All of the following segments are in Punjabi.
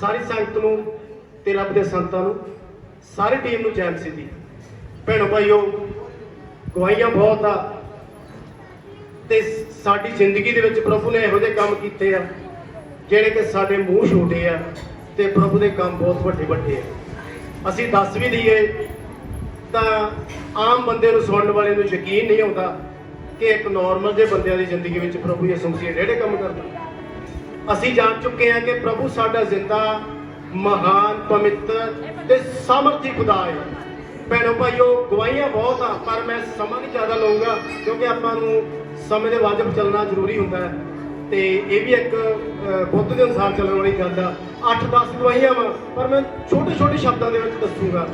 ਸਾਰੀ ਸੰਗਤ ਨੂੰ ਤੇ ਰੱਬ ਦੇ ਸੰਤਾਂ ਨੂੰ, ਸਾਰੀ ਟੀਮ ਨੂੰ ਚੈਨ ਮਸੀਹ ਦੀ ਭੈਣੋ ਭਾਈਓ ਗਵਾਈਆਂ ਬਹੁਤ ਆ ਤੇ ਸਾਡੀ ਜ਼ਿੰਦਗੀ ਦੇ ਵਿੱਚ ਪ੍ਰਭੂ ਨੇ ਇਹੋ ਜਿਹੇ ਕੰਮ ਕੀਤੇ ਆ, ਜਿਹੜੇ ਕਿ ਸਾਡੇ ਮੂੰਹ ਛੋਟੇ ਆ ਤੇ ਪ੍ਰਭੂ ਦੇ ਕੰਮ ਬਹੁਤ ਵੱਡੇ ਵੱਡੇ ਆ। ਅਸੀਂ ਦੱਸ ਵੀ ਦਈਏ, ਤਾਂ ਆਮ ਬੰਦੇ ਨੂੰ ਸੁਣਨ ਵਾਲੇ ਨੂੰ ਯਕੀਨ ਨਹੀਂ ਆਉਂਦਾ ਕਿ ਇੱਕ ਨਾਰਮਲ ਜਿਹੇ ਬੰਦਿਆਂ ਦੀ ਜ਼ਿੰਦਗੀ ਵਿੱਚ ਪ੍ਰਭੂ ਯਿਸੂ ਮਸੀਹ ਜਿਹੜੇ ਕੰਮ ਕਰਦਾ ਅਸੀਂ ਜਾਣ ਚੁੱਕੇ ਹਾਂ ਕਿ ਪ੍ਰਭੂ ਸਾਡਾ ਜ਼ਿੰਦਾ, ਮਹਾਨ, ਪਵਿੱਤਰ ਤੇ ਸਮਰਥੀ ਖੁਦਾ ਹੈ। ਭੈਣੋ ਭਾਈਓ, ਗਵਾਹੀਆਂ ਬਹੁਤ ਆ, ਪਰ ਮੈਂ ਸਮਾਂ ਨਹੀਂ ਜ਼ਿਆਦਾ ਲਵਾਂਗਾ ਕਿਉਂਕਿ ਆਪਾਂ ਨੂੰ ਸਮੇਂ ਦੇ ਵਾਜਬ ਚੱਲਣਾ ਜ਼ਰੂਰੀ ਹੁੰਦਾ ਹੈ। ਤੇ ਇਹ ਵੀ ਇੱਕ ਬੁੱਧ ਦੇ ਅਨੁਸਾਰ ਚੱਲਣ ਵਾਲੀ ਗੱਲ ਆ। 8-10 ਗਵਾਹੀਆਂ ਵਾ, ਪਰ ਮੈਂ ਛੋਟੇ ਛੋਟੇ ਸ਼ਬਦਾਂ ਦੇ ਵਿੱਚ ਦੱਸੂਗਾ।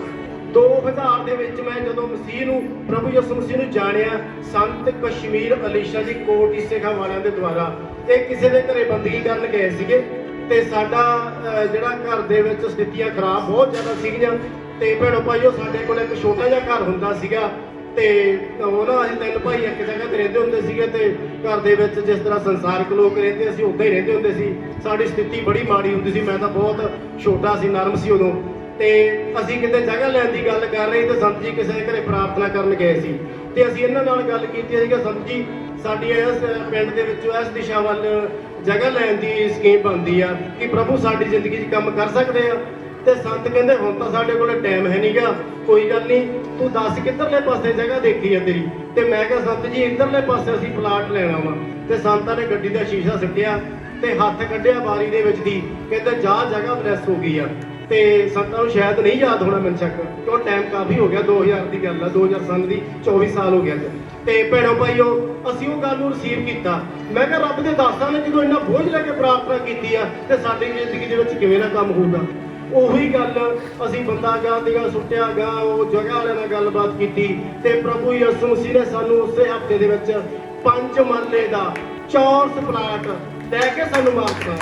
2000 ਦੇ ਵਿੱਚ ਮੈਂ ਜਦੋਂ ਮਸੀਹ ਨੂੰ, ਪ੍ਰਭੂ ਯਿਸੂ ਮਸੀਹ ਨੂੰ ਜਾਣਿਆ, ਸੰਤ ਕਸ਼ਮੀਰ ਅਲੀਸ਼ਾ ਜੀ ਕੋਟ ਇਸੇਖਾ ਵਾਲਿਆਂ ਦੇ ਦੁਆਰਾ ਇਹ ਕਿਸੇ ਦੇ ਘਰੇ ਬੰਦਗੀ ਕਰਨ ਗਏ ਸੀਗੇ ਤੇ ਸਾਡਾ ਜਿਹੜਾ ਘਰ ਦੇ ਵਿੱਚ ਸਥਿਤੀਆਂ ਖਰਾਬ ਬਹੁਤ ਜ਼ਿਆਦਾ ਸੀਗੀਆਂ ਤੇ ਭੈਣੋ ਭਾਈਓ, ਸਾਡੇ ਕੋਲ ਇੱਕ ਛੋਟਾ ਜਿਹਾ ਘਰ ਹੁੰਦਾ ਸੀਗਾ ਤੇ ਉਹ ਨਾ ਅਸੀਂ ਤਿੰਨ ਭਾਈ ਇੱਕ ਜਗ੍ਹਾ ਤੇ ਰਹਿੰਦੇ ਹੁੰਦੇ ਸੀਗੇ ਤੇ ਘਰ ਦੇ ਵਿੱਚ ਜਿਸ ਤਰ੍ਹਾਂ ਸੰਸਾਰਿਕ ਲੋਕ ਰਹਿੰਦੇ, ਅਸੀਂ ਉੱਦਾਂ ਹੀ ਰਹਿੰਦੇ ਹੁੰਦੇ ਸੀ। ਸਾਡੀ ਸਥਿਤੀ ਬੜੀ ਮਾੜੀ ਹੁੰਦੀ ਸੀ, ਮੈਂ ਤਾਂ ਬਹੁਤ ਛੋਟਾ ਸੀ, ਨਰਮ ਸੀ ਉਦੋਂ। ਤੇ ਅਸੀਂ ਕਿਤੇ ਜਗ੍ਹਾ ਲੈਣ ਦੀ ਗੱਲ ਕਰ ਰਹੇ ਤੇ ਸੰਤ ਜੀ ਕਿਸੇ ਦੇ ਘਰੇ ਪ੍ਰਾਰਥਨਾ ਕਰਨ ਗਏ ਸੀ। ਤੇ ਅਸੀਂ ਇਹਨਾਂ ਨਾਲ ਗੱਲ ਕੀਤੀ ਸੀ ਕਿ ਸੰਤ ਜੀ, ਸਾਡੀ ਇਸ ਪਿੰਡ ਦੇ ਵਿੱਚੋਂ ਇਸ ਦਿਸ਼ਾ ਵੱਲ ਜਗ੍ਹਾ ਲੈਣ ਦੀ ਸਕੀਮ ਬਣਦੀ ਆ ਕਿ ਪ੍ਰਭੂ ਸਾਡੀ ਜ਼ਿੰਦਗੀ 'ਚ ਕੰਮ ਕਰ ਸਕਦੇ ਆ। ਤੇ ਸੰਤ ਕਹਿੰਦੇ, ਹੁਣ ਤਾਂ ਸਾਡੇ ਕੋਲ ਟਾਈਮ ਹੈ ਨਹੀਂਗਾ ਕੋਈ ਗੱਲ ਨਹੀਂ, ਤੂੰ ਦੱਸ ਕਿੱਧਰਲੇ ਪਾਸੇ ਜਗ੍ਹਾ ਦੇਖੀ ਆ ਤੇਰੀ? ਤੇ ਮੈਂ ਕਿਹਾ, ਸੰਤ ਜੀ, ਇੱਧਰਲੇ ਪਾਸੇ ਅਸੀਂ ਪਲਾਟ ਲੈਣਾ ਵਾ ਤੇ ਸੰਤਾਂ ਨੇ ਗੱਡੀ ਦਾ ਸ਼ੀਸ਼ਾ ਸਿੱਟਿਆ ਤੇ ਹੱਥ ਕੱਢਿਆ ਬਾਰੀ ਦੇ ਵਿੱਚ ਦੀ, ਕਹਿੰਦੇ, ਜਾ, ਜਗ੍ਹਾ ਬਲੈਸ ਹੋ ਗਈ ਆ। ਤੇ ਸਾਨੂੰ ਸ਼ਾਇਦ ਨਹੀਂ ਯਾਦ ਹੋਣਾ ਮੈਨੂੰ ਸ਼ੱਕ ਕਿਉਂ ਟਾਈਮ ਕਾਫੀ ਹੋ ਗਿਆ 2000 ਦੀ ਗੱਲ ਆ 2000 ਸੰਨ ਦੀ 24 ਸਾਲ ਹੋ ਗਿਆ। ਜੀ ਤੇ ਭੈਣੋ ਭਾਈਓ, ਅਸੀਂ ਉਹ ਗੱਲ ਨੂੰ ਰਿਸੀਵ ਕੀਤਾ। ਮੈਂ ਕਿਹਾ ਰੱਬ ਦੇ ਦਾਸਾਂ ਨੇ ਜਦੋਂ ਇੰਨਾ ਬੋਝ ਲੈ ਕੇ ਪ੍ਰਾਰਥਨਾ ਕੀਤੀ ਆ, ਤੇ ਸਾਡੀ ਜ਼ਿੰਦਗੀ ਦੇ ਵਿੱਚ ਕਿਵੇਂ ਨਾ ਕੰਮ ਹੋਊਗਾ। ਉਹੀ ਗੱਲ ਅਸੀਂ ਬੰਦਾ ਗਾ ਦੀਗਾ ਸੁੱਟਿਆ ਗਾ ਉਹ ਜਗ੍ਹਾ ਵਾਲਿਆਂ ਨਾਲ ਗੱਲਬਾਤ ਕੀਤੀ, ਤੇ ਪ੍ਰਭੂ ਯਿਸੂ ਮਸੀਹ ਨੇ ਸਾਨੂੰ ਉਸੇ ਹਫ਼ਤੇ ਦੇ ਵਿੱਚ ਪੰਜ ਮਰਲੇ ਦਾ ਚੌਰਸ ਪਲਾਟ ਲੈ ਕੇ ਸਾਨੂੰ ਮਾਰਤਾ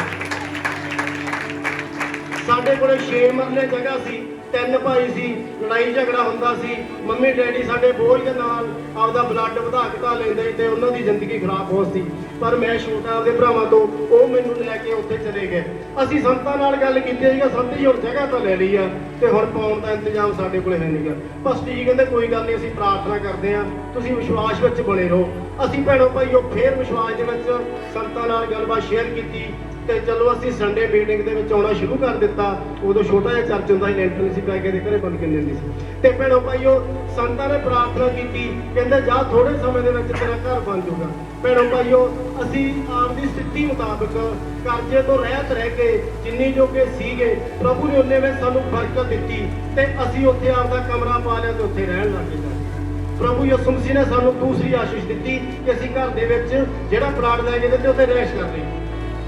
ਸਾਡੇ ਕੋਲੇ 6 ਮਰਲੇ ਜਗ੍ਹਾ ਸੀ, ਤਿੰਨ ਭਾਈ ਸੀ, ਲੜਾਈ ਝਗੜਾ ਹੁੰਦਾ ਸੀ, ਮੰਮੀ ਡੈਡੀ ਸਾਡੇ ਬੋਝ ਦੇ ਨਾਲ ਆਪਦਾ ਬਲੱਡ ਵਧਾ ਘਟਾ ਲੈਂਦੇ ਸੀ ਤੇ ਉਹਨਾਂ ਦੀ ਜ਼ਿੰਦਗੀ ਖਰਾਬ ਹੋ ਸੀ। ਪਰ ਮੈਂ ਛੋਟਾ ਆਪਦੇ ਭਰਾਵਾਂ ਤੋਂ ਉਹ ਮੈਨੂੰ ਲੈ ਕੇ ਉੱਥੇ ਚਲੇ ਗਏ। ਅਸੀਂ ਸੰਤਾਂ ਨਾਲ ਗੱਲ ਕੀਤੀ ਸੀਗਾ ਸੰਤ ਜੀ, ਹੁਣ ਜਗ੍ਹਾ ਤਾਂ ਲੈ ਲਈ ਆ ਤੇ ਹੁਣ ਪਾਉਣ ਦਾ ਇੰਤਜ਼ਾਮ ਸਾਡੇ ਕੋਲ ਹੈ ਨਹੀਂਗਾ ਬਸ ਜੀ ਕਹਿੰਦੇ ਕੋਈ ਗੱਲ ਨਹੀਂ, ਅਸੀਂ ਪ੍ਰਾਰਥਨਾ ਕਰਦੇ ਆ ਤੁਸੀਂ ਵਿਸ਼ਵਾਸ ਵਿੱਚ ਬਣੇ ਰਹੋ। ਅਸੀਂ ਭੈਣੋ ਭਾਈਓ, ਫੇਰ ਵਿਸ਼ਵਾਸ ਦੇ ਵਿੱਚ ਸੰਤਾਂ ਨਾਲ ਗੱਲਬਾਤ ਸ਼ੇਅਰ ਕੀਤੀ। ਤੇ ਚਲੋ ਅਸੀਂ ਸੰਡੇ ਮੀਟਿੰਗ ਦੇ ਵਿੱਚ ਆਉਣਾ ਸ਼ੁਰੂ ਕਰ ਦਿੱਤਾ। ਉਦੋਂ ਛੋਟਾ ਜਿਹਾ ਚਰਚ ਹੁੰਦਾ ਸੀ ਲੈਂਟਰ ਸੀ ਪੈ ਕੇ ਦੇ ਘਰੇ ਬੰਦ ਕਿੰਨੇ ਹੁੰਦੀ ਸੀ। ਤੇ ਭੈਣੋ ਭਾਈਓ, ਸੰਤਾਂ ਨੇ ਪ੍ਰਾਰਥਨਾ ਕੀਤੀ, ਕਹਿੰਦੇ ਜਾ ਥੋੜੇ ਸਮੇਂ ਦੇ ਵਿੱਚ ਤੇਰਾ ਘਰ ਬਣ ਜਾਊਗਾ। ਭੈਣੋ ਭਾਈਓ, ਅਸੀਂ ਆਪ ਦੀ ਸਥਿਤੀ ਮੁਤਾਬਕ ਕਰਜ਼ੇ ਤੋਂ ਰਹਿਤ ਰਹਿ ਕੇ ਜਿੰਨੀ ਜੋਗੇ ਸੀਗੇ, ਪ੍ਰਭੂ ਨੇ ਉਹਨੇ ਵਿੱਚ ਸਾਨੂੰ ਬਰਕਤ ਦਿੱਤੀ ਤੇ ਅਸੀਂ ਉੱਥੇ ਆਪਦਾ ਕਮਰਾ ਪਾ ਲਿਆ ਤੇ ਉੱਥੇ ਰਹਿਣ ਲੱਗ ਗਏ। ਪ੍ਰਭੂ ਯਿਸੂ ਮਸੀਹ ਨੇ ਸਾਨੂੰ ਦੂਸਰੀ ਆਸ਼ੀਸ਼ ਦਿੱਤੀ ਕਿ ਅਸੀਂ ਘਰ ਦੇ ਵਿੱਚ ਜਿਹੜਾ ਪਲਾਟ ਲੈ ਕੇ ਤੇ ਉੱਥੇ ਰਹਿਸ਼ ਕਰ ਲਈ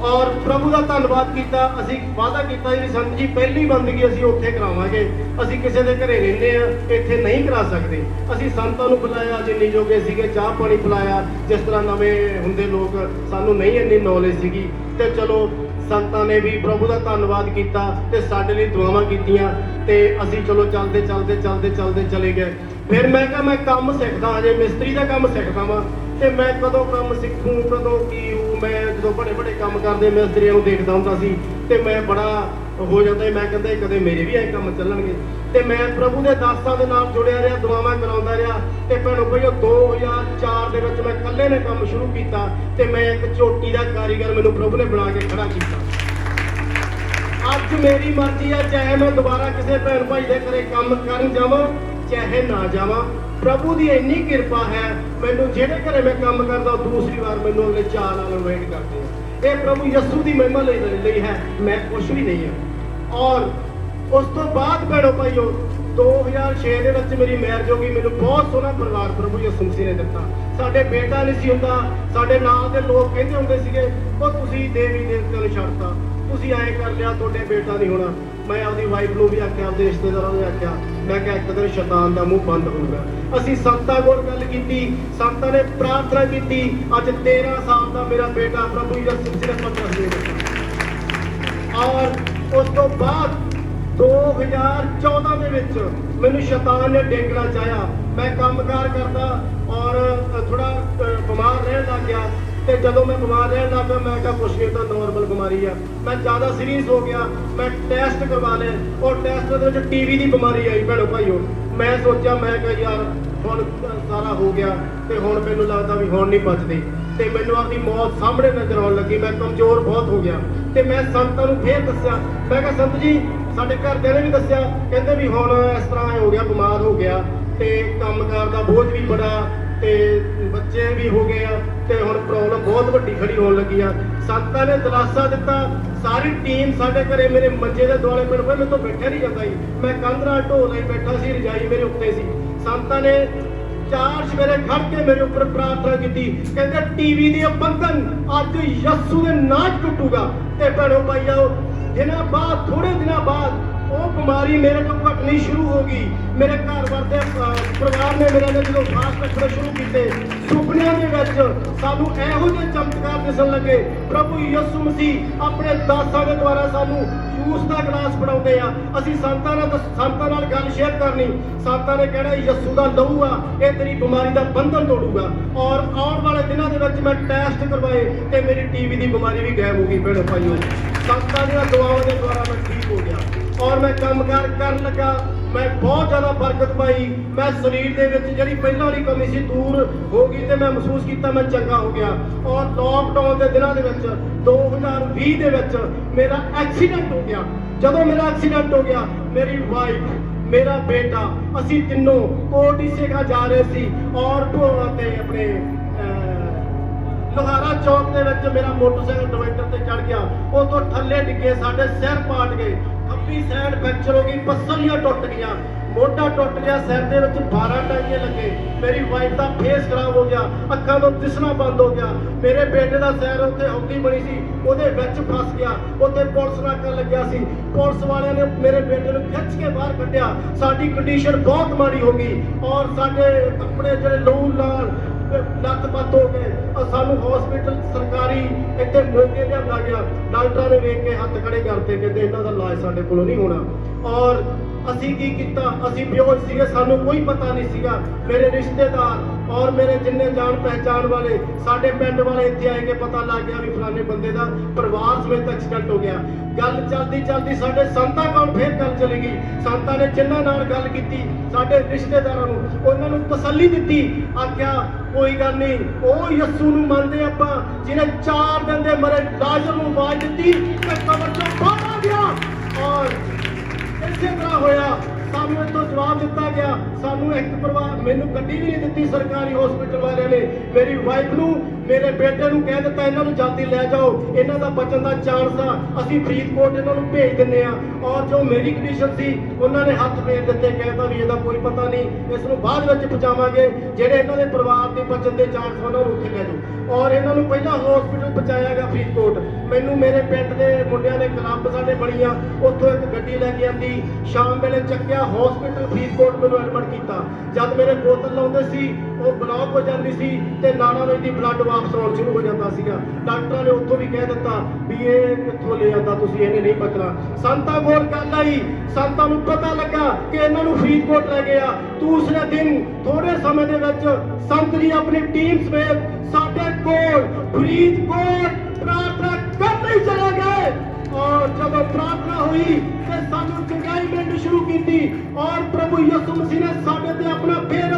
ਔਰ ਪ੍ਰਭੂ ਦਾ ਧੰਨਵਾਦ ਕੀਤਾ, ਅਸੀਂ ਵਾਅਦਾ ਕੀਤਾ ਜੀ ਸੰਤ ਜੀ, ਪਹਿਲੀ ਬੰਦਗੀ ਅਸੀਂ ਉੱਥੇ ਕਰਾਵਾਂਗੇ। ਅਸੀਂ ਕਿਸੇ ਦੇ ਘਰੇ ਰਹਿੰਦੇ ਆ ਇੱਥੇ ਨਹੀਂ ਕਰਾ ਸਕਦੇ। ਅਸੀਂ ਸੰਤਾਂ ਨੂੰ ਬੁਲਾਇਆ, ਜਿੰਨੀ ਜੋਗੇ ਸੀਗੇ, ਚਾਹ ਪਾਣੀ ਪਿਲਾਇਆ, ਜਿਸ ਤਰ੍ਹਾਂ ਨਵੇਂ ਹੁੰਦੇ ਲੋਕ, ਸਾਨੂੰ ਨਹੀਂ ਇੰਨੀ ਨੌਲੇਜ ਸੀਗੀ। ਤੇ ਚਲੋ, ਸੰਤਾਂ ਨੇ ਵੀ ਪ੍ਰਭੂ ਦਾ ਧੰਨਵਾਦ ਕੀਤਾ ਤੇ ਸਾਡੇ ਲਈ ਦੁਆਵਾਂ ਕੀਤੀਆਂ ਤੇ ਅਸੀਂ ਚਲੋ ਚੱਲਦੇ ਚੱਲਦੇ ਚੱਲਦੇ ਚੱਲਦੇ ਚਲੇ ਗਏ। ਫਿਰ ਮੈਂ ਕਿਹਾ, ਮੈਂ ਕੰਮ ਸਿੱਖਦਾ, ਹਜੇ ਮਿਸਤਰੀ ਦਾ ਕੰਮ ਸਿੱਖਦਾ ਵਾਂ। ਤੇ ਮੈਂ ਕਦੋਂ ਕੰਮ ਸਿੱਖੂ, ਕਦੋਂ ਕੀ ਮੈਂ ਜਦੋਂ ਬੜੇ ਬੜੇ ਕੰਮ ਕਰਦੇ ਮਿਸਤਰੀਆਂ ਨੂੰ ਦੇਖਦਾ ਹੁੰਦਾ ਸੀ ਤੇ ਮੈਂ ਬੜਾ ਹੋ ਜਾਂਦਾ ਮੈਂ ਕਹਿੰਦਾ ਕਦੇ ਮੇਰੇ ਵੀ ਐ ਕੰਮ ਚੱਲਣਗੇ। ਤੇ ਮੈਂ ਪ੍ਰਭੂ ਦੇ ਦਾਸਾਂ ਦੇ ਨਾਲ ਜੁੜਿਆ ਰਿਹਾ, ਦੁਆਵਾਂ ਕਰਾਉਂਦਾ ਰਿਹਾ। ਤੇ ਭੈਣੋ ਭਈਓ 2004 ਦੇ ਵਿੱਚ ਮੈਂ ਇਕੱਲੇ ਨੇ ਕੰਮ ਸ਼ੁਰੂ ਕੀਤਾ ਤੇ ਮੈਂ ਇੱਕ ਚੋਟੀ ਦਾ ਕਾਰੀਗਰ ਮੈਨੂੰ ਪ੍ਰਭੂ ਨੇ ਬਣਾ ਕੇ ਖੜਾ ਕੀਤਾ। ਅੱਜ ਮੇਰੀ ਮਰਜ਼ੀ ਆ ਚਾਹੇ ਮੈਂ ਦੁਬਾਰਾ ਕਿਸੇ ਭੈਣ ਭਾਈ ਦੇ ਘਰੇ ਕੰਮ ਕਰਨ ਜਾਵਾਂ ਚਾਹੇ ਨਾ ਜਾਵਾਂ। ਪ੍ਰਭੂ ਦੀ ਇੰਨੀ ਕਿਰਪਾ ਹੈ, ਮੈਨੂੰ ਜਿਹੜੇ ਘਰੇ ਮੈਂ ਕੰਮ ਕਰਦਾ ਦੂਸਰੀ ਵਾਰ ਮੈਨੂੰ ਅਗਲੇ ਚਾਰ ਨਾਲ ਇਨਵਾਈਟ ਕਰਦੇ ਆ। ਇਹ ਪ੍ਰਭੂ ਯਿਸੂ ਦੀ ਮਹਿਮਾ ਲਈ ਲਈ ਹੈ, ਮੈਂ ਕੁਝ ਵੀ ਨਹੀਂ ਹਾਂ। ਔਰ ਉਸ ਤੋਂ ਬਾਅਦ ਭੈਣੋ ਭਾਈਓ 2006 ਦੇ ਵਿੱਚ ਮੇਰੀ ਮੈਰਿਜ ਹੋ ਗਈ, ਮੈਨੂੰ ਬਹੁਤ ਸੋਹਣਾ ਪਰਿਵਾਰ ਪ੍ਰਭੂ ਯਿਸੂ ਮਸੀਹ ਨੇ ਦਿੱਤਾ। ਸਾਡੇ ਬੇਟਾ ਨਹੀਂ ਸੀ ਹੁੰਦਾ, ਸਾਡੇ ਨਾਲ ਦੇ ਲੋਕ ਕਹਿੰਦੇ ਹੁੰਦੇ ਸੀਗੇ, ਉਹ ਤੁਸੀਂ ਦੇਵੀ ਦੇਵਤਿਆਂ ਨੂੰ ਛੱਡਤਾ, ਤੁਸੀਂ ਐਂ ਕਰ ਲਿਆ, ਤੁਹਾਡੇ ਬੇਟਾ ਨਹੀਂ ਹੋਣਾ। ਮੈਂ ਆਪਦੀ ਵਾਈਫ ਨੂੰ ਵੀ ਆਖਿਆ, ਆਪਦੇ ਰਿਸ਼ਤੇਦਾਰਾਂ ਨੂੰ ਵੀ ਆਖਿਆ, ਮੈਂ ਕਿਹਾ ਇੱਕ ਦਿਨ ਸ਼ੈਤਾਨ ਦਾ ਮੂੰਹ ਬੰਦ ਹੋਊਗਾ। ਅਸੀਂ ਸੰਤਾਂ ਕੋਲ ਗੱਲ ਕੀਤੀ, ਸੰਤਾਂ ਨੇ ਪ੍ਰਾਰਥਨਾ ਕੀਤੀ, ਅੱਜ 13 ਸਾਲ ਦਾ ਮੇਰਾ ਬੇਟਾ ਪ੍ਰਭੂ ਯਿਸੂ ਮਸੀਹ ਨੇ ਪੱਤਰ ਦੇ। ਔਰ ਉਸ ਤੋਂ ਬਾਅਦ 2014 ਦੇ ਵਿੱਚ ਮੈਨੂੰ ਸ਼ੈਤਾਨ ਨੇ ਡੇਗਣਾ ਚਾਹਿਆ ਮੈਂ ਕੰਮਕਾਰ ਕਰਦਾ ਔਰ ਥੋੜਾ ਬਿਮਾਰ ਰਹਿਣ ਲੱਗ ਗਿਆ। ਤੇ ਜਦੋਂ ਮੈਂ ਬਿਮਾਰ ਰਹਿਣ ਲੱਗ ਪਿਆ, ਮੈਂ ਕਿਹਾ ਕੁਛ ਨਹੀਂ ਤਾਂ ਨਾਰਮਲ ਬਿਮਾਰੀ ਆ। ਮੈਂ ਜ਼ਿਆਦਾ ਸੀਰੀਅਸ ਹੋ ਗਿਆ, ਮੈਂ ਟੈਸਟ ਕਰਵਾ ਲਏ ਉਹ ਟੈਸਟ ਦੇ ਵਿੱਚ ਟੀਵੀ ਦੀ ਬਿਮਾਰੀ ਆਈ ਭੈਣੋ ਭਾਈਓ। ਮੈਂ ਸੋਚਿਆ, ਮੈਂ ਕਿਹਾ, ਯਾਰ, ਹੁਣ ਸਾਰਾ ਹੋ ਗਿਆ ਤੇ ਹੁਣ ਮੈਨੂੰ ਲੱਗਦਾ ਵੀ ਹੁਣ ਨਹੀਂ ਬਚਦੇ ਤੇ ਮੈਨੂੰ ਆਪਣੀ ਮੌਤ ਸਾਹਮਣੇ ਨਜ਼ਰ ਆਉਣ ਲੱਗੀ, ਮੈਂ ਕਮਜ਼ੋਰ ਬਹੁਤ ਹੋ ਗਿਆ। ਤੇ ਮੈਂ ਸੰਤਾਂ ਨੂੰ ਫੇਰ ਦੱਸਿਆ, ਮੈਂ ਕਿਹਾ, ਸੰਤ ਜੀ, ਸਾਡੇ ਘਰਦਿਆਂ ਨੇ ਵੀ ਦੱਸਿਆ, ਕਹਿੰਦੇ ਵੀ ਹੁਣ ਇਸ ਤਰ੍ਹਾਂ ਹੋ ਗਿਆ, ਬਿਮਾਰ ਹੋ ਗਿਆ ਤੇ ਕੰਮਕਾਰ ਦਾ ਬੋਝ ਵੀ ਬੜਾ ਤੇ ਬੱਚੇ ਵੀ ਹੋ ਗਏ ਆ ਤੇ ਹੁਣ ਪ੍ਰੋਬਲਮ ਬਹੁਤ ਵੱਡੀ ਖੜੀ ਹੋਣ ਲੱਗੀ ਆ। ਸੰਤਾਂ ਨੇ ਦਿਲਾਸਾ ਦਿੱਤਾ, ਸਾਰੀ ਟੀਮ ਸਾਡੇ ਘਰੇ ਮੇਰੇ ਮੰਜੇ ਦੇ ਦੁਆਲੇ ਮੈਨੂੰ ਮੇਰੇ ਤੋਂ ਬੈਠਿਆ ਨਹੀਂ ਜਾਂਦਾ ਜੀ ਮੈਂ ਕੰਧਰਾ ਨਾਲ ਢੋ ਲਈ ਬੈਠਾ ਸੀ, ਰਜਾਈ ਮੇਰੇ ਉੱਤੇ ਸੀ। ਸੰਤਾਂ ਨੇ ਚਾਰ ਸਵੇਰੇ ਖੜ ਕੇ ਮੇਰੇ ਉੱਪਰ ਪ੍ਰਾਰਥਨਾ ਕੀਤੀ, ਕਹਿੰਦੇ, ਟੀਵੀ ਦੀ ਇਹ ਬੰਧਨ ਅੱਜ ਯਸੂ ਦੇ ਨਾਚ ਟੁੱਟੂਗਾ। ਤੇ ਭੈਣੋ ਭਾਈਓ, ਦਿਨਾਂ ਬਾਅਦ ਥੋੜੇ ਦਿਨਾਂ ਬਾਅਦ ਉਹ ਬਿਮਾਰੀ ਮੇਰੇ ਤੋਂ ਘਟਣੀ ਸ਼ੁਰੂ ਹੋ ਗਈ। ਮੇਰੇ ਘਰ ਵਰਦੇ ਪਰਿਵਾਰ ਨੇ ਮੇਰੇ ਨਾਲ ਜਦੋਂ ਫਾਸਟ ਰੱਖਣਾ ਸ਼ੁਰੂ ਕੀਤੇ, ਸੁਪਨਿਆਂ ਦੇ ਵਿੱਚ ਸਾਨੂੰ ਇਹੋ ਜਿਹੇ ਚਮਤਕਾਰ ਦਿਸਣ ਲੱਗੇ, ਪ੍ਰਭੂ ਯਿਸੂ ਮਸੀਹ, ਆਪਣੇ ਦਾਸਾਂ ਦੇ ਦੁਆਰਾ ਸਾਨੂੰ ਜੂਸ ਦਾ ਗਲਾਸ ਫੜਾਉਂਦੇ ਆ। ਅਸੀਂ ਸੰਤਾਂ ਨਾਲ ਸੰਤਾਂ ਨਾਲ ਗੱਲ ਸ਼ੇਅਰ ਕਰਨੀ। ਸੰਤਾਂ ਨੇ ਕਹਿਣਾ, ਯਿਸੂ ਦਾ ਲਹੂ ਆ, ਇਹ ਤੇਰੀ ਬਿਮਾਰੀ ਦਾ ਬੰਧਨ ਤੋੜੂਗਾ। ਔਰ ਆਉਣ ਵਾਲੇ ਦਿਨਾਂ ਦੇ ਵਿੱਚ ਮੈਂ ਟੈਸਟ ਕਰਵਾਏ ਤੇ ਮੇਰੀ ਟੀਵੀ ਦੀ ਬਿਮਾਰੀ ਵੀ ਗਾਇਬ ਹੋ ਗਈ। ਭੈਣੋ ਭਾਈਓ, ਸੰਤਾਂ ਦੀਆਂ ਦੁਆਵਾਂ ਦੇ ਦੁਆਰਾ ਮੈਂ ਠੀਕ ਹੋ ਗਿਆ। ਔਰ ਮੈਂ ਕੰਮਕਾਰ ਕਰਨ ਲੱਗਾ। ਮੈਂ ਬਹੁਤ ਜ਼ਿਆਦਾ ਬਰਕਤ ਪਾਈ। ਮੈਂ ਸਰੀਰ ਦੇ ਵਿੱਚ ਜਿਹੜੀ ਪਹਿਲਾਂ ਵਾਲੀ ਕਮੀ ਸੀ ਦੂਰ ਹੋ ਗਈ ਤੇ ਮੈਂ ਮਹਿਸੂਸ ਕੀਤਾ ਮੈਂ ਚੰਗਾ ਹੋ ਗਿਆ। ਔਰ ਲੋਕਡਾਊਨ ਦੇ ਦਿਨਾਂ ਦੇ ਵਿੱਚ 2020 ਦੇ ਵਿੱਚ ਮੇਰਾ ਐਕਸੀਡੈਂਟ ਹੋ ਗਿਆ। ਜਦੋਂ ਮੇਰਾ ਐਕਸੀਡੈਂਟ ਹੋ ਗਿਆ ਮੇਰੀ ਵਾਈਫ ਮੇਰਾ ਬੇਟਾ ਅਸੀਂ ਤਿੰਨੋਂ ਕੋਟੀ ਸੇਗਾ ਜਾ ਰਹੇ ਸੀ। ਔਰ ਢੋਲਾ ਤੇ ਆਪਣੇ ਅਹ, ਲੋਹਾਰਾ ਚੌਕ ਦੇ ਵਿੱਚ ਮੇਰਾ ਮੋਟਰਸਾਈਕਲ ਡਿਵਾਈਡਰ ਤੇ ਚੜ ਗਿਆ। ਉਹ ਤੋਂ ਥੱਲੇ ਡਿੱਗੇ ਸਾਡੇ ਸਿਰ ਪਾਟ ਗਏ। ਖੱਬੀ ਸਾਈਡ ਫ੍ਰੈਕਚਰ ਹੋ ਗਈ, ਪਸਲੀਆਂ ਟੁੱਟ ਗਈਆਂ। ਮੋਢਾ ਟੁੱਟ ਗਿਆ, ਸਿਰ ਦੇ ਵਿੱਚ 12 ਟਾਂਕੇ ਲੱਗੇ ਮੇਰੀ ਵਾਈਫ ਦਾ ਫੇਸ ਖਰਾਬ ਹੋ ਗਿਆ, ਅੱਖਾਂ ਤੋਂ ਦਿਸਣਾ ਬੰਦ ਹੋ ਗਿਆ। ਮੇਰੇ ਬੇਟੇ ਦਾ ਸਿਰ ਉੱਥੇ ਹੌਕੀ ਬਣੀ ਸੀ, ਉਹਦੇ ਵਿੱਚ ਫਸ ਗਿਆ। ਉੱਥੇ ਪੁਲਿਸ ਨਾਕਾ ਲੱਗਿਆ ਸੀ। ਪੁਲਿਸ ਵਾਲਿਆਂ ਨੇ ਮੇਰੇ ਬੇਟੇ ਨੂੰ ਖਿੱਚ ਕੇ ਬਾਹਰ ਕੱਢਿਆ। ਸਾਡੀ ਕੰਡੀਸ਼ਨ ਬਹੁਤ ਮਾੜੀ ਹੋ ਗਈ ਔਰ ਸਾਡੇ ਆਪਣੇ ਜਿਹੜੇ ਲਹੂ ਨਾਲ ਲੱਤ ਪੱਤ ਹੋ ਗਏ। ਸਾਨੂੰ ਹਸਪੀਟਲ ਸਰਕਾਰੀ ਇੱਥੇ ਮੋਗੇ ਲਿਆਂਦਾ ਗਿਆ। ਡਾਕਟਰਾਂ ਨੇ ਵੇਖ ਕੇ ਹੱਥ ਖੜੇ ਕਰਤੇ ਕਹਿੰਦੇ ਇਹਨਾਂ ਦਾ ਇਲਾਜ ਸਾਡੇ ਕੋਲੋਂ ਨਹੀਂ ਹੋਣਾ। ਔਰ ਅਸੀਂ ਕੀ ਕੀਤਾ? ਅਸੀਂ ਬੇਹੋਸ਼ ਸੀਗੇ, ਸਾਨੂੰ ਕੋਈ ਪਤਾ ਨਹੀਂ ਸੀਗਾ। ਮੇਰੇ ਰਿਸ਼ਤੇਦਾਰ ਔਰ ਮੇਰੇ ਜਿੰਨੇ ਜਾਣ ਪਹਿਚਾਣ ਵਾਲੇ, ਸਾਡੇ ਪਿੰਡ ਵਾਲੇ ਇੱਥੇ ਆਏ ਕੇ ਪਤਾ ਲੱਗ ਗਿਆ ਵੀ ਫਲਾਣੇ ਬੰਦੇ ਦਾ ਪਰਿਵਾਰ ਸਮੇਤ ਐਕਸੀਡੈਂਟ ਹੋ ਗਿਆ। ਗੱਲ ਚੱਲਦੀ ਚੱਲਦੀ ਸਾਡੇ ਸੰਤਾਂ ਕੋਲ ਫੇਰ ਗੱਲ ਚਲੀ ਗਈ। ਸੰਤਾਂ ਨੇ ਜਿਨ੍ਹਾਂ ਨਾਲ ਗੱਲ ਕੀਤੀ, ਸਾਡੇ ਰਿਸ਼ਤੇਦਾਰਾਂ ਨੂੰ, ਉਹਨਾਂ ਨੂੰ ਤਸੱਲੀ ਦਿੱਤੀ। ਆਖਿਆ, ਕੋਈ ਗੱਲ ਨਹੀਂ, ਉਹ ਯਸੂ ਨੂੰ ਮੰਨਦੇ ਆਪਾਂ, ਜਿਹਨੇ ਚਾਰ ਦਿਨ ਦੇ ਮਰੇ, ਲਾਜ਼ਰ ਨੂੰ ਆਵਾਜ਼ ਦਿੱਤੀ ਤੇ ਕਬਰ ਚੋਂ ਬਾਹਰ ਆ ਗਿਆ। ਔਰ ਇਸੇ ਤਰ੍ਹਾਂ ਹੋਇਆ। ਸਾਨੂੰ ਇਹ ਤੋਂ ਜਵਾਬ ਦਿੱਤਾ ਗਿਆ। ਸਾਨੂੰ ਇੱਕ ਪਰਿਵਾਰ ਮੈਨੂੰ ਗੱਡੀ ਵੀ ਨਹੀਂ ਦਿੱਤੀ ਸਰਕਾਰੀ ਹਸਪੀਟਲ ਵਾਲਿਆਂ ਨੇ। ਮੇਰੀ ਵਾਈਫ ਨੂੰ ਮੇਰੇ ਬੇਟੇ ਨੂੰ ਕਹਿ ਦਿੱਤਾ, ਇਹਨਾਂ ਨੂੰ ਜਲਦੀ ਲੈ ਜਾਓ। ਇਹਨਾਂ ਦਾ ਬਚਣ ਦਾ ਚਾਂਸ ਆ। ਅਸੀਂ ਫਰੀਦਕੋਟ ਇਹਨਾਂ ਨੂੰ ਭੇਜ ਦਿੰਨੇ ਆ। ਔਰ ਜੋ ਮੇਰੀ ਕੰਡੀਸ਼ਨ ਸੀ, ਉਹਨਾਂ ਨੇ ਹੱਥ ਫੇਰ ਦਿੱਤੇ ਕਹਿੰਦਾ ਵੀ ਇਹਦਾ ਕੋਈ ਪਤਾ ਨਹੀਂ। ਇਸ ਨੂੰ ਬਾਅਦ ਵਿੱਚ ਪਹੁੰਚਾਵਾਂਗੇ। ਜਿਹੜੇ ਇਹਨਾਂ ਦੇ ਪਰਿਵਾਰ ਦੇ ਬਚਣ ਦੇ ਚਾਂਸ ਉਹਨਾਂ ਨੂੰ ਉੱਥੇ ਲੈ ਜਾਓ। ਔਰ ਇਹਨਾਂ ਨੂੰ ਪਹਿਲਾਂ ਹਸਪੀਟਲ ਪਹੁੰਚਾਇਆ ਗਿਆ ਫਰੀਦਕੋਟ। ਮੈਨੂੰ ਮੇਰੇ ਪਿੰਡ ਦੇ ਮੁੰਡਿਆਂ ਨੇ ਕਲੱਬ ਸਾਡੇ ਬਣੀਆਂ। ਉੱਥੋਂ ਇੱਕ ਗੱਡੀ ਲੈ ਕੇ ਆਂਦੀ। ਸ਼ਾਮ ਵੇਲੇ ਚੱਕਿਆ ਹਸਪੀਟਲ ਫਰੀਦਕੋਟ ਮੈਨੂੰ ਐਡਮਿਟ ਕੀਤਾ। ਜਦ ਮੇਰੇ ਬੋਤਲ ਲਾਉਂਦੇ ਸੀ ਉਹ ਬਲੌਕ ਹੋ ਜਾਂਦੀ ਸੀ ਤੇ ਨਾੜਾਂ ਵਿੱਚ ਦੀ ਬਲੱਡ ਵਾਪਸ ਆਉਣ ਸ਼ੁਰੂ ਹੋ ਜਾਂਦਾ ਸੀਗਾ। ਡਾਕਟਰਾਂ ਨੇ ਉੱਥੋਂ ਵੀ ਕਹਿ ਦਿੱਤਾ ਵੀ ਇਹ ਕਿੱਥੋਂ ਲੈ ਆਂਦਾ ਤੁਸੀਂ, ਇਹਨੇ ਨਹੀਂ ਬਚਣਾ ਸੰਤਾਂ ਕੋਲ ਗੱਲ ਆਈ, ਸੰਤਾਂ ਨੂੰ ਪਤਾ ਲੱਗਾ ਕਿ ਇਹਨਾਂ ਨੂੰ ਫਰੀਦਕੋਟ ਲੈ ਗਿਆ ਦੂਸਰੇ ਦਿਨ ਥੋੜੇ ਸਮੇਂ ਦੇ ਵਿੱਚ ਸੰਤ ਜੀ ਆਪਣੀ ਟੀਮ ਸਮੇਤ ਸਾਡੇ ਕੋਲ ਫਰੀਦਕੋਟ ਪ੍ਰਾਰਥਨਾ ਕਰਨ ਲਈ ਚਲੇ ਗਏ। ਔਰ ਜਦੋਂ ਪ੍ਰਾਰਥਨਾ ਹੋਈ ਤੇ ਸਾਨੂੰ ਚੰਗਾਈ ਮਿਲਣੀ ਸ਼ੁਰੂ ਕੀਤੀ। ਔਰ ਪ੍ਰਭੂ ਯਿਸੂ ਮਸੀਹ ਨੇ ਸਾਡੇ ਤੇ ਆਪਣਾ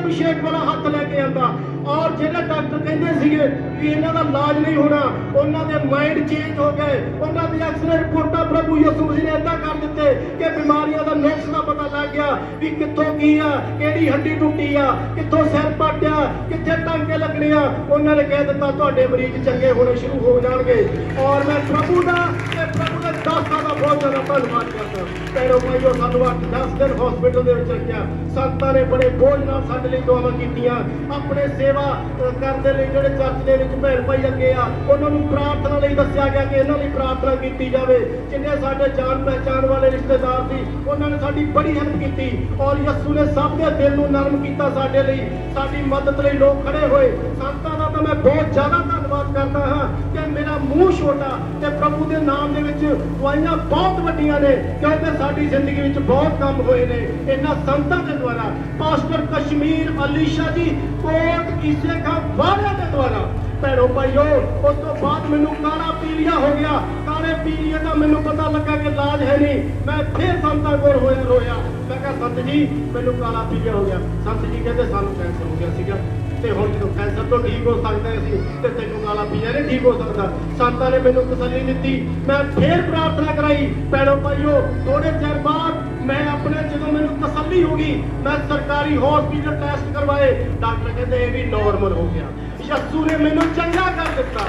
ਅਭਿਸ਼ੇਕ ਵਾਲਾ ਹੱਥ ਲੈ ਕੇ ਆਂਦਾ। ਔਰ ਜਿਹੜੇ ਡਾਕਟਰ ਕਹਿੰਦੇ ਸੀਗੇ ਵੀ ਇਹਨਾਂ ਦਾ ਇਲਾਜ ਨਹੀਂ ਹੋਣਾ, ਉਹਨਾਂ ਦੇ ਮਾਈਂਡ ਚੇਂਜ ਹੋ ਗਏ। ਉਹਨਾਂ ਦੀ ਐਕਸਰੇ ਰਿਪੋਰਟਾਂ ਪ੍ਰਭੂ ਯਿਸੂ ਮਸੀਹ ਨੇ ਏਦਾਂ ਕਰ ਦਿੱਤੇ ਕਿ ਬਿਮਾਰੀਆਂ ਦਾ ਨੁਕਸ ਦਾ ਪਤਾ ਲੱਗ ਗਿਆ ਵੀ ਕਿੱਥੋਂ ਕੀ ਆ, ਕਿਹੜੀ ਹੱਡੀ ਟੁੱਟੀ ਆ, ਕਿੱਥੋਂ ਸਿਰ ਪਾਟਿਆ, ਕਿੱਥੇ ਟਾਂਕੇ ਲੱਗਣੇ ਆ। ਉਹਨਾਂ ਨੇ ਕਹਿ ਦਿੱਤਾ, ਤੁਹਾਡੇ ਮਰੀਜ਼ ਚੰਗੇ ਹੋਣੇ ਸ਼ੁਰੂ ਹੋ ਜਾਣਗੇ। ਔਰ ਮੈਂ ਪ੍ਰਭੂ ਦਾ ਤੇ ਪ੍ਰਭੂ ਦੇ ਦਾਸਾਂ ਦਾ ਬਹੁਤ ਜ਼ਿਆਦਾ ਧੰਨਵਾਦ ਕਰਦਾ। ਪੈਰੋ ਭਾਈਓ, ਸਾਨੂੰ 8-10 ਦਿਨ ਹਸਪੀਟਲ ਦੇ ਵਿੱਚ ਰੱਖਿਆ। ਸੰਤਾਂ ਨੇ ਬੜੇ ਬੋਝ ਨਾਲ ਸਾਡੇ ਲਈ ਦੁਆਵਾਂ ਕੀਤੀਆਂ। ਆਪਣੇ ਸੇਵਾ ਕਰਨ ਦੇ ਲਈ ਜਿਹੜੇ ਚਰਚ ਦੇ ਵਿੱਚ ਭੈਣ ਭਾਈ ਲੱਗੇ ਆ, ਉਹਨਾਂ ਨੂੰ ਪ੍ਰਾਰਥਨਾ ਲਈ ਦੱਸਿਆ ਗਿਆ ਕਿ ਇਹਨਾਂ ਲਈ ਪ੍ਰਾਰਥਨਾ ਕੀਤੀ ਜਾਵੇ। ਜਿੰਨੇ ਸਾਡੇ ਜਾਣ ਪਹਿਚਾਣ ਵਾਲੇ ਰਿਸ਼ਤੇਦਾਰ ਸੀ, ਉਹਨਾਂ ਨੇ ਸਾਡੀ ਬੜੀ ਹੈਲਪ ਕੀਤੀ ਔਰ ਯਿਸੂ ਨੇ ਸਭ ਦੇ ਦਿਲ ਨੂੰ ਨਰਮ ਕੀਤਾ ਸਾਡੇ ਲਈ। ਸਾਡੀ ਮਦਦ ਲਈ ਲੋਕ ਖੜੇ ਹੋਏ। ਸੰਤਾਂ ਦਾ ਤਾਂ ਮੈਂ ਬਹੁਤ ਜ਼ਿਆਦਾ ਧੰਨਵਾਦ ਕਰਦਾ ਹਾਂ ਕਿ ਮੇਰਾ ਮੂੰਹ ਛੋਟਾ ਤੇ ਪ੍ਰਭੂ ਦੇ ਨਾਮ ਦੇ ਵਿੱਚ ਗਵਾਹੀਆਂ ਬਹੁਤ ਵੱਡੀਆਂ ਨੇ, ਕਿਉਂਕਿ ਸਾਡੀ ਜ਼ਿੰਦਗੀ ਵਿੱਚ ਬਹੁਤ ਕੰਮ ਹੋਏ ਨੇ। ਇਹਨਾਂ ਸੰਤਾਂ ਦੇ ਦੁਆਰਾ, ਪਾਸਟਰ ਕਸ਼ਮੀਰ ਅਲੀਸ਼ਾ ਜੀ, ਕੋਟ ਕਿਸੇ ਖਾਂ ਵਾਲਿਆਂ ਦੇ ਦੁਆਰਾ। ਭੈਣੋ ਭਾਈਓ, ਉਸ ਤੋਂ ਬਾਅਦ ਮੈਨੂੰ ਕਾਲਾ ਪੀਲੀਆ ਹੋ ਗਿਆ। ਕਾਲੇ ਪੀਲੀਏ ਦਾ ਮੈਨੂੰ ਪਤਾ ਲੱਗਾ ਕਿ ਇਲਾਜ ਹੈ ਨਹੀਂ। ਮੈਂ ਫੇਰ ਸੰਤਾਂ ਕੋਲ ਹੋਇਆ ਰੋਇਆ। ਮੈਂ ਕਿਹਾ, ਸੰਤ ਜੀ, ਮੈਨੂੰ ਕਾਲਾ ਪੀਲੀਆ ਹੋ ਗਿਆ। ਸੰਤ ਜੀ ਕਹਿੰਦੇ, ਸਾਨੂੰ ਕੈਂਸਰ ਹੋ ਗਿਆ ਸੀਗਾ। ਤੇ ਹੁਣ ਜਦੋਂ ਕੈਂਸਰ ਤੋਂ ਠੀਕ ਹੋ ਸਕਦਾ ਸੀ ਤੇ ਤੈਨੂੰ ਕਾਲਾ ਪੀਲੀਆ ਨਹੀਂ ਠੀਕ ਹੋ ਸਕਦਾ। ਸੰਤਾਂ ਨੇ ਮੈਨੂੰ ਤਸੱਲੀ ਦਿੱਤੀ। ਮੈਂ ਫੇਰ ਪ੍ਰਾਰਥਨਾ ਕਰਾਈ, ਭੈਣੋ ਭਾਈਓ ਥੋੜੇ ਚਿਰ ਬਾਅਦ ਮੈਂ ਆਪਣੇ ਜਦੋਂ ਮੈਨੂੰ ਤਸੱਲੀ ਹੋ ਗਈ, ਮੈਂ ਸਰਕਾਰੀ ਹਸਪੀਟਲ ਟੈਸਟ ਕਰਵਾਏ। ਡਾਕਟਰ ਕਹਿੰਦੇ, ਇਹ ਵੀ ਨਾਰਮਲ ਹੋ ਗਿਆ। ਯਸੂ ਨੇ ਮੈਨੂੰ ਚੰਗਾ ਕਰ ਦਿੱਤਾ।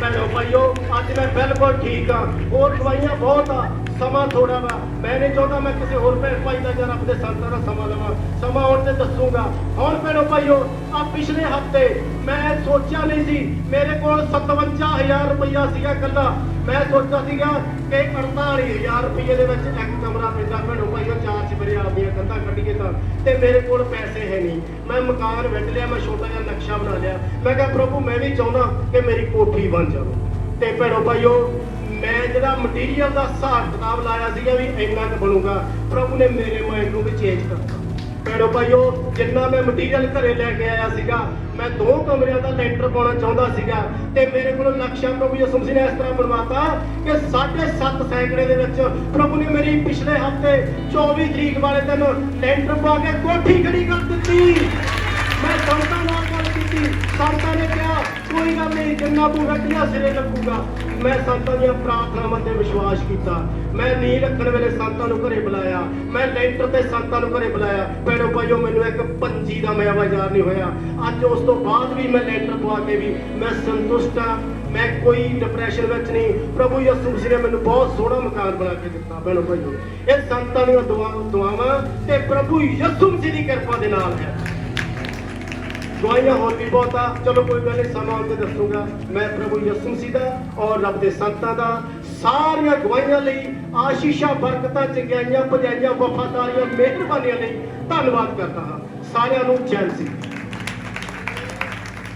ਭੈਣੋ ਭਾਈਓ, ਅੱਜ ਮੈਂ ਬਿਲਕੁਲ ਠੀਕ ਆ ਹੋਰ ਦਵਾਈਆਂ ਬਹੁਤ ਆ। ਸਮਾਂ ਥੋੜਾ ਵਾ। ਮੈਂ ਨਹੀਂ ਚਾਹੁੰਦਾ ਮੈਂ ਕਿਸੇ ਹੋਰ ਭੈਣ ਭਾਈ ਦਾ ਜਾਂ ਰੱਬ ਸੰਤਾਂ ਦਾ ਸਮਾਂ ਲਵਾਂ। ਸਮਾਂ ਆਉਣ ਤੇ ਦੱਸੂਗਾ। ਹੁਣ ਭੈਣੋ ਭਾਈਓ ਆ ਪਿਛਲੇ ਹਫ਼ਤੇ ਮੈਂ ਸੋਚਿਆ ਨਹੀਂ ਸੀ। ਮੇਰੇ ਕੋਲ 57000 ਰੁਪਇਆ ਸੀਗਾ ਕੱਲਾ ਮੈਂ ਸੋਚਿਆ ਸੀਗਾ ਕਿ 48000 ਰੁਪਏ ਦੇ ਵਿੱਚ ਇੱਕ ਕਮਰਾ ਪੈਂਦਾ ਭੈਣੋ ਭਾਈਓ, ਚਾਰ ਚਪਰੇ ਆਪਦੀਆਂ ਕੰਧਾਂ ਕੱਢੀਏ ਤਾਂ। ਤੇ ਮੇਰੇ ਕੋਲ ਪੈਸੇ ਹੈ ਨਹੀਂ। ਮੈਂ ਮਕਾਨ ਵੰਡ ਲਿਆ, ਮੈਂ ਛੋਟਾ ਜਿਹਾ ਨਕਸ਼ਾ ਬਣਾ ਲਿਆ। ਮੈਂ ਕਿਹਾ, ਪ੍ਰਭੂ, ਮੈਂ ਵੀ ਚਾਹੁੰਦਾ ਕਿ ਮੇਰੀ ਕੋਠੀ ਬਣ ਜਾਵੇ। ਤੇ ਭੈਣੋ ਭਾਈਓ ਮੈਂ ਜਿਹੜਾ ਮਟੀਰੀਅਲ ਦਾ ਹਿਸਾਬ ਕਿਤਾਬ ਲਾਇਆ ਸੀਗਾ ਵੀ ਇੰਨਾ ਕੁ ਬਣੂਗਾ, ਪ੍ਰਭੂ ਨੇ ਮੇਰੇ ਮਾਈਂਡ ਨੂੰ ਵੀ ਚੇਂਜ ਕਰਤਾ। ਭੈਣੋ ਭਾਈਓ, ਜਿੰਨਾ ਮੈਂ ਮਟੀਰੀਅਲ ਘਰੇ ਲੈ ਕੇ ਆਇਆ ਸੀਗਾ, ਮੈਂ ਦੋ ਕਮਰਿਆਂ ਦਾ ਲੈਂਟਰ ਪਾਉਣਾ ਚਾਹੁੰਦਾ ਸੀਗਾ ਤੇ ਮੇਰੇ ਕੋਲ ਨਕਸ਼ਾ ਪ੍ਰਭੂ ਯਿਸੂ ਮਸੀਹ ਨੇ ਇਸ ਤਰ੍ਹਾਂ ਬਣਵਾਤਾ ਕਿ 7.5 ਸੈਂਕੜੇ ਦੇ ਵਿੱਚ ਪ੍ਰਭੂ ਨੇ ਮੇਰੀ ਪਿਛਲੇ ਹਫ਼ਤੇ 24 ਤਰੀਕ ਵਾਲੇ ਦਿਨ ਲੈਂਟਰ ਪਾ ਕੇ ਕੋਠੀ ਖੜੀ ਕਰ ਦਿੱਤੀ। ਮੈਂ ਸੰਤਾਂ ਨਾਲ ਗੱਲ ਕੀਤੀ। ਸੰਤਾਂ ਨੇ ਕਿਹਾ, ਕੋਈ ਗੱਲ ਨਹੀਂ, ਜਿੰਨਾ ਤੂੰ ਰੱਖਿਆ ਸਿਰੇ ਲੱਗੂਗਾ। ਮੈਂ ਸੰਤਾਂ ਦੀਆਂ ਪ੍ਰਾਰਥਨਾਵਾਂ ਤੇ ਵਿਸ਼ਵਾਸ ਕੀਤਾ। ਮੈਂ ਨੀਂਹ ਰੱਖਣ ਵੇਲੇ ਸੰਤਾਂ ਨੂੰ ਘਰੇ ਬੁਲਾਇਆ। ਮੈਂ ਲੈਂਟਰ ਤੇ ਸੰਤਾਂ ਨੂੰ ਘਰੇ ਬੁਲਾਇਆ। ਭੈਣੋ ਭਾਈਓ, ਮੈਨੂੰ ਇੱਕ ਪੰਜੀ ਦਾ ਮੈਂ ਬਾਜ਼ਾਰ ਨਹੀਂ ਹੋਇਆ। ਅੱਜ ਉਸ ਤੋਂ ਬਾਅਦ ਵੀ ਮੈਂ ਲੈਂਟਰ ਪਵਾ ਕੇ ਵੀ ਮੈਂ ਸੰਤੁਸ਼ਟ ਹਾਂ। ਮੈਂ ਕੋਈ ਡਿਪਰੈਸ਼ਨ ਵਿੱਚ ਨਹੀਂ। ਪ੍ਰਭੂ ਯਿਸੂ ਮਸੀਹ ਨੇ ਮੈਨੂੰ ਬਹੁਤ ਸੋਹਣਾ ਮਕਾਨ ਬਣਾ ਕੇ ਦਿੱਤਾ, ਭੈਣੋ ਭਾਈਓ। ਇਹ ਸੰਤਾਂ ਦੀਆਂ ਦੁਆ ਦੁਆਵਾਂ ਤੇ ਪ੍ਰਭੂ ਯਿਸੂ ਮਸੀਹ ਦੀ ਕਿਰਪਾ ਦੇ ਨਾਲ ਹੈ। ਗਵਾਹੀਆਂ ਹੋਰ ਵੀ ਬਹੁਤ। ਆ ਚਲੋ ਕੋਈ ਗੱਲ ਨਹੀਂ, ਸਮਾਂ ਆਉਂਦੇ ਦੱਸੂਗਾ। ਮੈਂ ਪ੍ਰਭੂ ਯਿਸੂ ਮਸੀਹ ਦਾ ਔਰ ਰੱਬ ਦੇ ਸੰਤਾਂ ਦਾ। ਸਾਰੀਆਂ ਗਵਾਈਆਂ ਲਈ ਆਸ਼ੀਸ਼ਾਂ, ਬਰਕਤਾਂ, ਚੰਗਿਆਈਆਂ ਭਜਾਈਆਂ ਵਫਾਦਾਰੀਆਂ, ਮਿਹਰਬਾਨੀਆਂ ਲਈ ਧੰਨਵਾਦ ਕਰਦਾ ਹਾਂ। ਸਾਰਿਆਂ ਨੂੰ ਚੈਨ ਸੀ